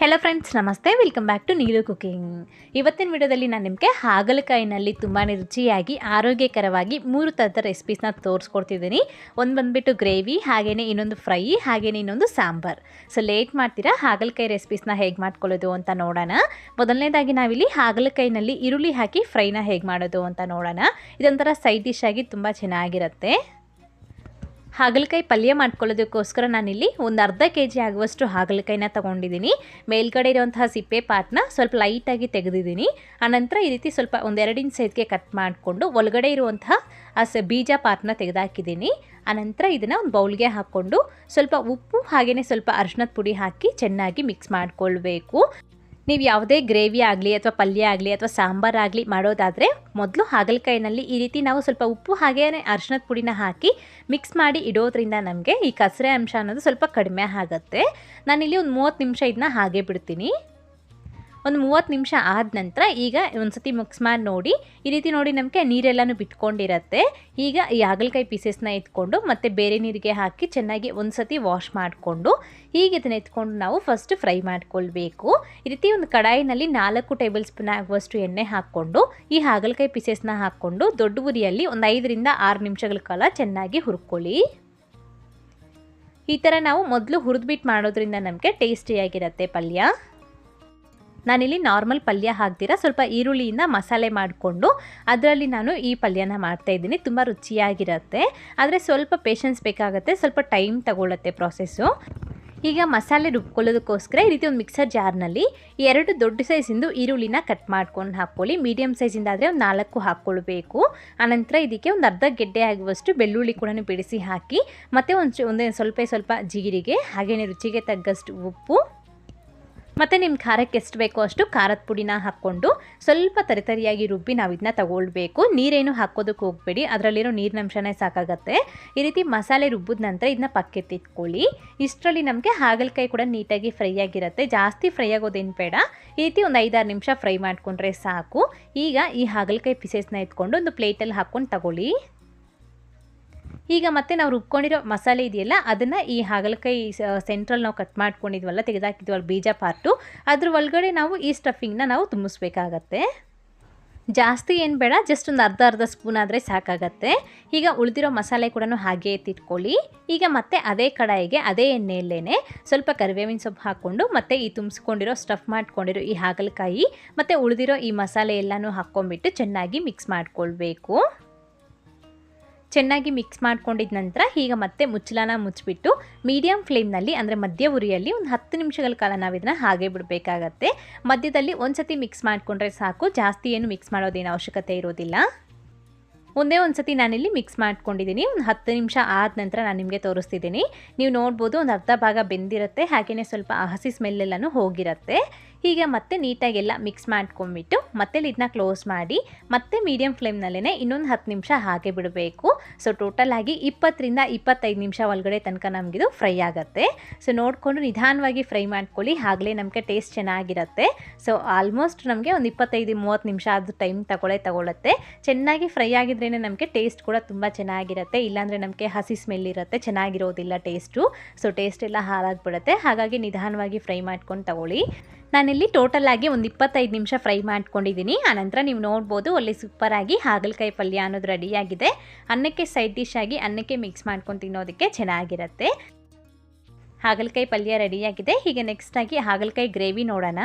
Hello friends ನಮಸ್ತೆ. Welcome back to Neelu cooking ಇವತ್ತಿನ ವಿಡಿಯೋದಲ್ಲಿ ನಾನು ನಿಮಗೆ ಹಾಗಲಕಾಯಿನಲ್ಲಿ ತುಂಬಾ ರುಚಿಯಾಗಿ, ಆರೋಗ್ಯಕರವಾಗಿ ಮೂರು ಥರದ ರೆಸಿಪೀಸ್ನ ತೋರಿಸ್ಕೊಡ್ತಿದ್ದೀನಿ. ಒಂದು ಬಂದುಬಿಟ್ಟು ಗ್ರೇವಿ ಹಾಗೆಯೇ ಇನ್ನೊಂದು ಫ್ರೈ ಹಾಗೆಯೇ ಇನ್ನೊಂದು ಸಾಂಬಾರ್. ಸೊ ಲೇಟ್ ಮಾಡ್ತೀರಾ? ಹಾಗಲಕಾಯಿ ರೆಸಿಪೀಸ್ನ ಹೇಗೆ ಮಾಡ್ಕೊಳ್ಳೋದು ಅಂತ ನೋಡೋಣ. ಮೊದಲನೇದಾಗಿ ನಾವಿಲ್ಲಿ ಹಾಗಲಕಾಯಿನಲ್ಲಿ ಈರುಳ್ಳಿ ಹಾಕಿ ಫ್ರೈನ ಹೇಗೆ ಮಾಡೋದು ಅಂತ ನೋಡೋಣ. ಇದೊಂಥರ ಸೈಡ್ ಡಿಶ್ ಆಗಿ ತುಂಬ ಚೆನ್ನಾಗಿರುತ್ತೆ. ಹಾಗಲಕಾಯಿ ಪಲ್ಯ ಮಾಡ್ಕೊಳ್ಳೋದಕ್ಕೋಸ್ಕರ ನಾನಿಲ್ಲಿ ಒಂದು ಅರ್ಧ ಕೆ ಜಿ ಆಗುವಷ್ಟು ಹಾಗಲಕಾಯಿನ ತೊಗೊಂಡಿದ್ದೀನಿ. ಮೇಲ್ಗಡೆ ಇರುವಂತಹ ಸಿಪ್ಪೆ ಪಾರ್ಟ್ನ ಸ್ವಲ್ಪ ಲೈಟಾಗಿ ತೆಗೆದಿದ್ದೀನಿ. ಆನಂತರ ಈ ರೀತಿ ಸ್ವಲ್ಪ ಒಂದೆರಡು ಇಂಚ್ ಸೈಜ್ಗೆ ಕಟ್ ಮಾಡಿಕೊಂಡು ಒಳಗಡೆ ಇರುವಂತಹ ಆ ಸ ಬೀಜ ಪಾರ್ಟ್ನ ತೆಗೆದಾಕಿದ್ದೀನಿ. ಆನಂತರ ಇದನ್ನು ಒಂದು ಬೌಲ್ಗೆ ಹಾಕ್ಕೊಂಡು ಸ್ವಲ್ಪ ಉಪ್ಪು ಹಾಗೆಯೇ ಸ್ವಲ್ಪ ಅರ್ಶಿನದ ಪುಡಿ ಹಾಕಿ ಚೆನ್ನಾಗಿ ಮಿಕ್ಸ್ ಮಾಡಿಕೊಳ್ಬೇಕು. ನೀವು ಯಾವುದೇ ಗ್ರೇವಿ ಆಗಲಿ ಅಥವಾ ಪಲ್ಯ ಆಗಲಿ ಅಥವಾ ಸಾಂಬಾರು ಆಗಲಿ ಮಾಡೋದಾದರೆ ಮೊದಲು ಹಾಗಲಕಾಯಿನಲ್ಲಿ ಈ ರೀತಿ ನಾವು ಸ್ವಲ್ಪ ಉಪ್ಪು ಹಾಗೆಯೇ ಅರಿಶಿನದ ಪುಡಿನ ಹಾಕಿ ಮಿಕ್ಸ್ ಮಾಡಿ ಇಡೋದ್ರಿಂದ ನಮಗೆ ಈ ಕಸರೆ ಅಂಶ ಅನ್ನೋದು ಸ್ವಲ್ಪ ಕಡಿಮೆ ಆಗುತ್ತೆ. ನಾನಿಲ್ಲಿ ಒಂದು ಮೂವತ್ತು ನಿಮಿಷ ಇದನ್ನ ಹಾಗೆ ಬಿಡ್ತೀನಿ. ಒಂದು ಮೂವತ್ತು ನಿಮಿಷ ಆದ ನಂತರ ಈಗ ಒಂದು ಸತಿ ಮಿಕ್ಸ್ ಮಾಡಿ ನೋಡಿ. ಈ ರೀತಿ ನೋಡಿ ನಮಗೆ ನೀರೆಲ್ಲನೂ ಬಿಟ್ಕೊಂಡಿರತ್ತೆ ಈಗ ಈ ಹಾಗಲಕಾಯಿ ಪೀಸಸ್ನ ಎತ್ಕೊಂಡು ಮತ್ತು ಬೇರೆ ನೀರಿಗೆ ಹಾಕಿ ಚೆನ್ನಾಗಿ ಒಂದು ಸತಿ ವಾಶ್ ಮಾಡಿಕೊಂಡು ಹೀಗೆ ಇದನ್ನು ಎತ್ಕೊಂಡು ನಾವು ಫಸ್ಟ್ ಫ್ರೈ ಮಾಡ್ಕೊಳ್ಬೇಕು. ಈ ರೀತಿ ಒಂದು ಕಡಾಯಿನಲ್ಲಿ ನಾಲ್ಕು ಟೇಬಲ್ ಸ್ಪೂನ್ ಆಗುವಷ್ಟು ಎಣ್ಣೆ ಹಾಕ್ಕೊಂಡು, ಈ ಹಾಗಲಕಾಯಿ ಪೀಸಸ್ನ ಹಾಕ್ಕೊಂಡು ದೊಡ್ಡ ಉರಿಯಲ್ಲಿ ಒಂದು ಐದರಿಂದ ಆರು ನಿಮಿಷಗಳ ಕಾಲ ಚೆನ್ನಾಗಿ ಹುರ್ಕೊಳ್ಳಿ. ಈ ಥರ ನಾವು ಮೊದಲು ಹುರಿದ್ಬಿಟ್ಟು ಮಾಡೋದ್ರಿಂದ ನಮಗೆ ಟೇಸ್ಟಿಯಾಗಿರುತ್ತೆ ಪಲ್ಯ. ನಾನಿಲ್ಲಿ ನಾರ್ಮಲ್ ಪಲ್ಯ ಹಾಕ್ತೀರಾ? ಸ್ವಲ್ಪ ಈರುಳ್ಳಿಯಿಂದ ಮಸಾಲೆ ಮಾಡಿಕೊಂಡು ಅದರಲ್ಲಿ ನಾನು ಈ ಪಲ್ಯನ ಮಾಡ್ತಾ ಇದ್ದೀನಿ. ತುಂಬ ರುಚಿಯಾಗಿರುತ್ತೆ. ಆದರೆ ಸ್ವಲ್ಪ ಪೇಷನ್ಸ್ ಬೇಕಾಗುತ್ತೆ. ಸ್ವಲ್ಪ ಟೈಮ್ ತಗೊಳ್ಳುತ್ತೆ ಪ್ರಾಸೆಸ್ಸು ಈಗ ಮಸಾಲೆ ರುಬ್ಕೊಳ್ಳೋದಕ್ಕೋಸ್ಕರ ಈ ರೀತಿ ಒಂದು ಮಿಕ್ಸರ್ ಜಾರ್ನಲ್ಲಿ ಎರಡು ದೊಡ್ಡ ಸೈಜಿಂದು ಈರುಳ್ಳಿನ ಕಟ್ ಮಾಡ್ಕೊಂಡು ಹಾಕ್ಕೊಳ್ಳಿ. ಮೀಡಿಯಮ್ ಸೈಜಿಂದ ಆದರೆ ಒಂದು ನಾಲ್ಕು ಹಾಕ್ಕೊಳ್ಬೇಕು. ಆನಂತರ ಇದಕ್ಕೆ ಒಂದು ಅರ್ಧ ಗೆಡ್ಡೆ ಆಗುವಷ್ಟು ಬೆಳ್ಳುಳ್ಳಿ ಕೂಡ ಬಿಡಿಸಿ ಹಾಕಿ ಮತ್ತು ಒಂದು ಒಂದೇ ಸ್ವಲ್ಪ ಸ್ವಲ್ಪ ಜೀರಿಗೆ ಹಾಗೆಯೇ ರುಚಿಗೆ ತಗ್ಗಷ್ಟು ಉಪ್ಪು. ಮತ್ತು ನಿಮ್ಮ ಖಾರಕ್ಕೆ ಎಷ್ಟು ಬೇಕೋ ಅಷ್ಟು ಖಾರದ ಪುಡಿನ ಹಾಕ್ಕೊಂಡು ಸ್ವಲ್ಪ ತರಿತರಿಯಾಗಿ ರುಬ್ಬಿ ನಾವು ಇದನ್ನ ತಗೊಳ್ಬೇಕು. ನೀರೇನು ಹಾಕೋದಕ್ಕೆ ಹೋಗಬೇಡಿ. ಅದರಲ್ಲಿರೋ ನೀರಿನಂಶನೇ ಸಾಕಾಗತ್ತೆ. ಈ ರೀತಿ ಮಸಾಲೆ ರುಬ್ಬಿದ ನಂತರ ಇದನ್ನ ಪಕ್ಕೆತ್ತಿಟ್ಕೊಳ್ಳಿ ಇಷ್ಟರಲ್ಲಿ ನಮಗೆ ಹಾಗಲಕಾಯಿ ಕೂಡ ನೀಟಾಗಿ ಫ್ರೈ ಆಗಿರುತ್ತೆ. ಜಾಸ್ತಿ ಫ್ರೈ ಆಗೋದೇನು ಬೇಡ. ಈ ರೀತಿ ಒಂದು ಐದಾರು ನಿಮಿಷ ಫ್ರೈ ಮಾಡಿಕೊಂಡ್ರೆ ಸಾಕು. ಈಗ ಈ ಹಾಗಲಕಾಯಿ ಪೀಸಸ್ನ ಎತ್ಕೊಂಡು ಒಂದು ಪ್ಲೇಟಲ್ಲಿ ಹಾಕ್ಕೊಂಡು ತಗೊಳ್ಳಿ. ಈಗ ಮತ್ತೆ ನಾವು ರುಬ್ಕೊಂಡಿರೋ ಮಸಾಲೆ ಇದೆಯಲ್ಲ, ಅದನ್ನು ಈ ಹಾಗಲಕಾಯಿ ಸೆಂಟ್ರಲ್ ನಾವು ಕಟ್ ಮಾಡ್ಕೊಂಡಿದ್ವಲ್ಲ, ತೆಗೆದಾಕಿದ್ವಲ್ಲ ಬೀಜ ಪಾರ್ಟು ಅದ್ರ ಒಳಗಡೆ ನಾವು ಈ ಸ್ಟಫಿಂಗ್ನ ನಾವು ತುಂಬಿಸ್ಬೇಕಾಗತ್ತೆ. ಜಾಸ್ತಿ ಏನು ಬೇಡ ಜಸ್ಟ್ ಒಂದು ಅರ್ಧ ಅರ್ಧ ಸ್ಪೂನ್ ಆದರೆ ಸಾಕಾಗತ್ತೆ. ಈಗ ಉಳಿದಿರೋ ಮಸಾಲೆ ಕೂಡ ಹಾಗೆ ಎತ್ತಿಟ್ಕೊಳ್ಳಿ. ಈಗ ಮತ್ತೆ ಅದೇ ಕಡಾಯಿಗೆ ಅದೇ ಎಣ್ಣೆಯಲ್ಲೇ ಸ್ವಲ್ಪ ಕರಿಬೇವಿನ ಸೊಪ್ಪು ಹಾಕ್ಕೊಂಡು ಮತ್ತೆ ಈ ತುಂಬಿಸ್ಕೊಂಡಿರೋ ಸ್ಟಫ್ ಮಾಡ್ಕೊಂಡಿರೋ ಈ ಹಾಗಲಕಾಯಿ, ಮತ್ತು ಉಳಿದಿರೋ ಈ ಮಸಾಲೆ ಎಲ್ಲನೂ ಹಾಕ್ಕೊಂಡ್ಬಿಟ್ಟು ಚೆನ್ನಾಗಿ ಮಿಕ್ಸ್ ಮಾಡ್ಕೊಳ್ಬೇಕು. ಚೆನ್ನಾಗಿ ಮಿಕ್ಸ್ ಮಾಡ್ಕೊಂಡಿದ್ದ ನಂತರ ಈಗ ಮತ್ತೆ ಮುಚ್ಚಲಾನ ಮುಚ್ಚಿಬಿಟ್ಟು ಮೀಡಿಯಮ್ ಫ್ಲೇಮ್ನಲ್ಲಿ ಅಂದರೆ ಮಧ್ಯ ಉರಿಯಲ್ಲಿ ಒಂದು ಹತ್ತು ನಿಮಿಷಗಳ ಕಾಲ ನಾವು ಇದನ್ನು ಹಾಗೆ ಬಿಡಬೇಕಾಗತ್ತೆ. ಮಧ್ಯದಲ್ಲಿ ಒಂದು ಸತಿ ಮಿಕ್ಸ್ ಮಾಡಿಕೊಂಡ್ರೆ ಸಾಕು, ಜಾಸ್ತಿ ಏನು ಮಿಕ್ಸ್ ಮಾಡೋದೇನು ಅವಶ್ಯಕತೆ ಇರೋದಿಲ್ಲ. ಒಂದೇ ಒಂದು ಸತಿ ನಾನಿಲ್ಲಿ ಮಿಕ್ಸ್ ಮಾಡ್ಕೊಂಡಿದ್ದೀನಿ ಒಂದು ಹತ್ತು ನಿಮಿಷ ಆದ ನಂತರ ನಾನು ನಿಮಗೆ ತೋರಿಸ್ತಿದ್ದೀನಿ ನೀವು ನೋಡ್ಬೋದು ಒಂದು ಅರ್ಧ ಭಾಗ ಬೆಂದಿರುತ್ತೆ ಹಾಗೆಯೇ ಸ್ವಲ್ಪ ಹಸಿ ಸ್ಮೆಲ್ಲೆಲ್ಲನೂ ಹೋಗಿರುತ್ತೆ. ಹೀಗೆ ಮತ್ತೆ ನೀಟಾಗಿ ಎಲ್ಲ ಮಿಕ್ಸ್ ಮಾಡ್ಕೊಂಡ್ಬಿಟ್ಟು ಮತ್ತೆ ಇದನ್ನ ಕ್ಲೋಸ್ ಮಾಡಿ ಮತ್ತೆ ಮೀಡಿಯಂ ಫ್ಲೇಮ್ನಲ್ಲೇ ಇನ್ನೊಂದು ಹತ್ತು ನಿಮಿಷ ಹಾಗೆ ಬಿಡಬೇಕು. ಸೊ ಟೋಟಲ್ ಆಗಿ ಇಪ್ಪತ್ತರಿಂದ ಇಪ್ಪತ್ತೈದು ನಿಮಿಷ ಒಳಗಡೆ ತನಕ ನಮಗಿದು ಫ್ರೈ ಆಗುತ್ತೆ. ಸೊ ನೋಡಿಕೊಂಡು ನಿಧಾನವಾಗಿ ಫ್ರೈ ಮಾಡ್ಕೊಳ್ಳಿ, ಆಗಲೇ ನಮಗೆ ಟೇಸ್ಟ್ ಚೆನ್ನಾಗಿರುತ್ತೆ. ಸೊ ಆಲ್ಮೋಸ್ಟ್ ನಮಗೆ ಒಂದು ಇಪ್ಪತ್ತೈದು, ಮೂವತ್ತು ನಿಮಿಷ ಅದು ಟೈಮ್ ತಗೊಳ್ಳೇ ತಗೊಳುತ್ತೆ ಚೆನ್ನಾಗಿ ಫ್ರೈ ಆಗಿದ್ರೇ ನಮಗೆ ಟೇಸ್ಟ್ ಕೂಡ ತುಂಬ ಚೆನ್ನಾಗಿರುತ್ತೆ. ಇಲ್ಲಾಂದರೆ ನಮಗೆ ಹಸಿ ಸ್ಮೆಲ್ ಇರುತ್ತೆ, ಚೆನ್ನಾಗಿರೋದಿಲ್ಲ ಟೇಸ್ಟು ಸೊ ಟೇಸ್ಟ್ ಎಲ್ಲ ಹಾಳಾಗ್ಬಿಡುತ್ತೆ. ಹಾಗಾಗಿ ನಿಧಾನವಾಗಿ ಫ್ರೈ ಮಾಡ್ಕೊಂಡು ತಗೊಳ್ಳಿ. ನಾನಿಲ್ಲಿ ಟೋಟಲ್ ಆಗಿ ಒಂದು ಇಪ್ಪತ್ತೈದು ನಿಮಿಷ ಫ್ರೈ ಮಾಡ್ಕೊಂಡಿದ್ದೀನಿ ಆನಂತರ ನೀವು ನೋಡ್ಬೋದು ಒಳ್ಳೆ ಸೂಪರಾಗಿ ಹಾಗಲಕಾಯಿ ಪಲ್ಯ ಅನ್ನೋದು ರೆಡಿಯಾಗಿದೆ ಅನ್ನಕ್ಕೆ ಸೈಡ್ ಡಿಶ್ ಆಗಿ ಅನ್ನಕ್ಕೆ ಮಿಕ್ಸ್ ಮಾಡ್ಕೊಂಡು ತಿನ್ನೋದಕ್ಕೆ ಚೆನ್ನಾಗಿರುತ್ತೆ. ಹಾಗಲಕಾಯಿ ಪಲ್ಯ ರೆಡಿಯಾಗಿದೆ ಹೀಗೆ ನೆಕ್ಸ್ಟಾಗಿ ಹಾಗಲಕಾಯಿ ಗ್ರೇವಿ ನೋಡೋಣ.